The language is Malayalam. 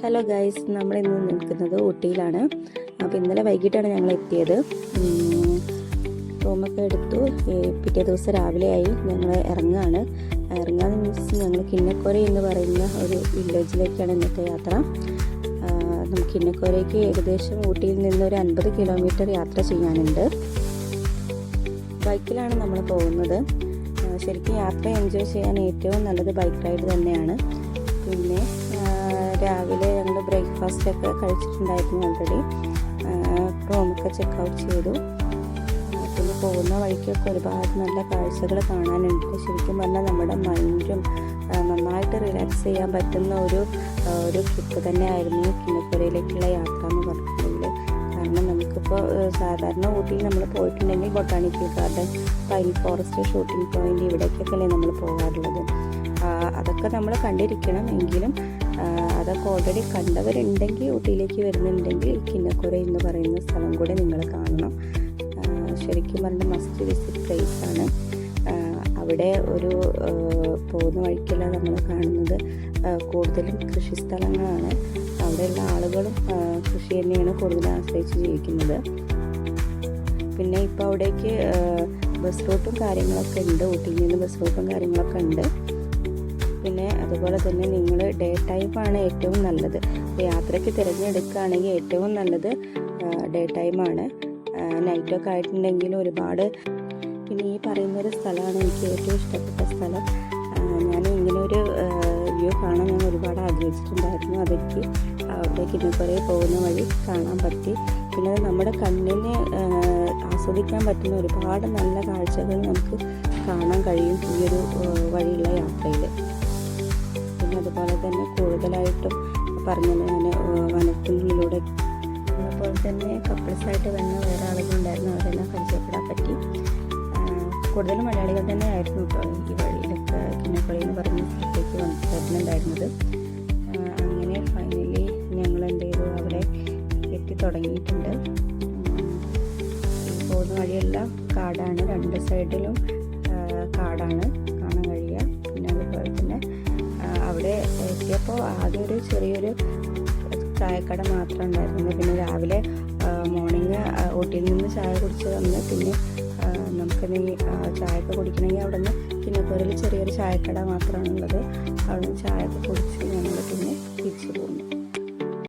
ഹലോ ഗൈസ് നമ്മൾ ഇന്ന് നിൽക്കുന്നത് ഊട്ടിയിലാണ്. അപ്പോൾ ഇന്നലെ വൈകിട്ടാണ് ഞങ്ങൾ എത്തിയത്. റൂമൊക്കെ എടുത്തു. പിറ്റേ ദിവസം ആയി ഞങ്ങൾ ഇറങ്ങുകയാണ് ഇറങ്ങാന്ന് മീൻസ് ഞങ്ങൾ കിന്നക്കോര എന്ന് പറയുന്ന ഒരു വില്ലേജിലേക്കാണ് ഇന്നത്തെ യാത്ര. നമുക്ക് കിന്നക്കോരയ്ക്ക് ഏകദേശം ഊട്ടിയിൽ നിന്ന് ഒരു അൻപത് കിലോമീറ്റർ യാത്ര ചെയ്യാനുണ്ട്. ബൈക്കിലാണ് നമ്മൾ പോകുന്നത്. ശരിക്കും യാത്ര എൻജോയ് ചെയ്യാൻ ഏറ്റവും നല്ലത് ബൈക്ക് റൈഡ് തന്നെയാണ്. പിന്നെ രാവിലെ ഞങ്ങൾ ബ്രേക്ക്ഫാസ്റ്റ് ഒക്കെ കഴിച്ചിട്ടുണ്ടായിരുന്നു ഓൾറെഡി റൂമൊക്കെ ചെക്ക് ഔട്ട് ചെയ്തു. പിന്നെ പോകുന്ന വഴിക്കൊക്കെ ഒരുപാട് നല്ല കാഴ്ചകൾ കാണാനുണ്ട്. ശരിക്കും പറഞ്ഞാൽ നമ്മുടെ മൈൻഡും നന്നായിട്ട് റിലാക്സ് ചെയ്യാൻ പറ്റുന്ന ഒരു ഒരു ട്രിപ്പ് തന്നെയായിരുന്നു കിന്നപ്പുരയിലേക്കുള്ള യാത്ര എന്ന് പറഞ്ഞിട്ടുണ്ടെങ്കിൽ കാരണം നമുക്കിപ്പോൾ സാധാരണ ഊട്ടിയിൽ നമ്മൾ പോയിട്ടുണ്ടെങ്കിൽ botanical garden pine forest shooting point ഇവിടേക്കൊക്കെയല്ലേ നമ്മൾ പോകാറുള്ളത്. അതൊക്കെ നമ്മൾ കണ്ടിരിക്കണം എങ്കിലും അതൊക്കെ ഓൾറെഡി കണ്ടവരുണ്ടെങ്കിൽ ഊട്ടിയിലേക്ക് വരുന്നുണ്ടെങ്കിൽ കിന്നക്കുര എന്ന് പറയുന്ന സ്ഥലം കൂടെ നിങ്ങൾ കാണണം. ശരിക്കും പറഞ്ഞ മസ്റ്റ് വിസിറ്റ് പ്ലേസ് ആണ്. അവിടെ ഒരു പോകുന്ന വഴിക്കെല്ലാം നമ്മൾ കാണുന്നത്. കൂടുതലും കൃഷി സ്ഥലങ്ങളാണ്. അവിടെയുള്ള ആളുകളും കൃഷി തന്നെയാണ് കൂടുതൽ ആശ്രയിച്ച് ജീവിക്കുന്നത്. പിന്നെ ഇപ്പോൾ അവിടേക്ക് ബസ് റൂട്ടും കാര്യങ്ങളൊക്കെ ഉണ്ട്. ഊട്ടിയിൽ നിന്ന് ബസ് റൂട്ടും കാര്യങ്ങളൊക്കെ ഉണ്ട്. പിന്നെ അതുപോലെ തന്നെ നിങ്ങൾ ഡേ ടൈമാണ് ഏറ്റവും നല്ലത്. യാത്രയ്ക്ക് തിരഞ്ഞെടുക്കുകയാണെങ്കിൽ ഏറ്റവും നല്ലത് ഡേ ടൈമാണ് നൈറ്റൊക്കെ ആയിട്ടുണ്ടെങ്കിൽ ഒരുപാട് പിന്നെ ഈ പറയുന്ന ഒരു സ്ഥലമാണ് എനിക്ക് ഏറ്റവും ഇഷ്ടപ്പെട്ട സ്ഥലം. ഞാൻ ഇങ്ങനെ ഒരു വ്യൂ കാണാൻ ഞാൻ ഒരുപാട് ആഗ്രഹിച്ചിട്ടുണ്ടായിരുന്നു. അതെനിക്ക് അവിടേക്ക് കുറേ പോകുന്ന വഴി കാണാൻ പറ്റി. പിന്നെ നമ്മുടെ കണ്ണിന് ആസ്വദിക്കാൻ പറ്റുന്ന ഒരുപാട് നല്ല കാഴ്ചകൾ നമുക്ക് കാണാൻ കഴിയും ഈ ഒരു വഴിയുള്ള യാത്രയിൽ പിന്നെ അതുപോലെ തന്നെ കൂടുതലായിട്ടും പറഞ്ഞത് ഞാൻ വനത്തിനുള്ളിലൂടെ അതുപോലെ തന്നെ കപ്പിൾസായിട്ട് വന്ന വേറെ ആളുകളുണ്ടായിരുന്നു അവരെല്ലാം പരിചയപ്പെടാൻ പറ്റി. കൂടുതലും മലയാളികൾ തന്നെ ആയിരുന്നു കേട്ടോ ഈ വഴിയിലൊക്കെ കിന്നപ്പള്ളി എന്ന് പറഞ്ഞ സ്ഥലത്തേക്ക് വന്നിട്ടുണ്ടായിരുന്നത്. അങ്ങനെ ഫൈനലി ഞങ്ങൾ എന്ത് ചെയ്തു? അവിടെ എത്തി തുടങ്ങിയിട്ടുണ്ട്. പോകുന്ന വഴിയെല്ലാം കാടാണ്. രണ്ട് സൈഡിലും കാടാണ്. എത്തിയപ്പോൾ ആദ്യം ഒരു ചെറിയൊരു ചായക്കട മാത്രം ഉണ്ടായിരുന്നു. പിന്നെ രാവിലെ മോർണിംഗ് ഊട്ടിയിൽ നിന്ന് ചായ കുടിച്ച് വന്ന് പിന്നെ നമുക്ക് ചായ ചായയൊക്കെ കുടിക്കണമെങ്കിൽ അവിടെ നിന്ന് കിന്നത്തൂരിൽ ചെറിയൊരു ചായക്കട മാത്രമാണുള്ളത്. അവിടെ നിന്ന് ചായയൊക്കെ കുടിച്ച് ഞങ്ങൾ പിന്നെ തിരിച്ചു പോന്നു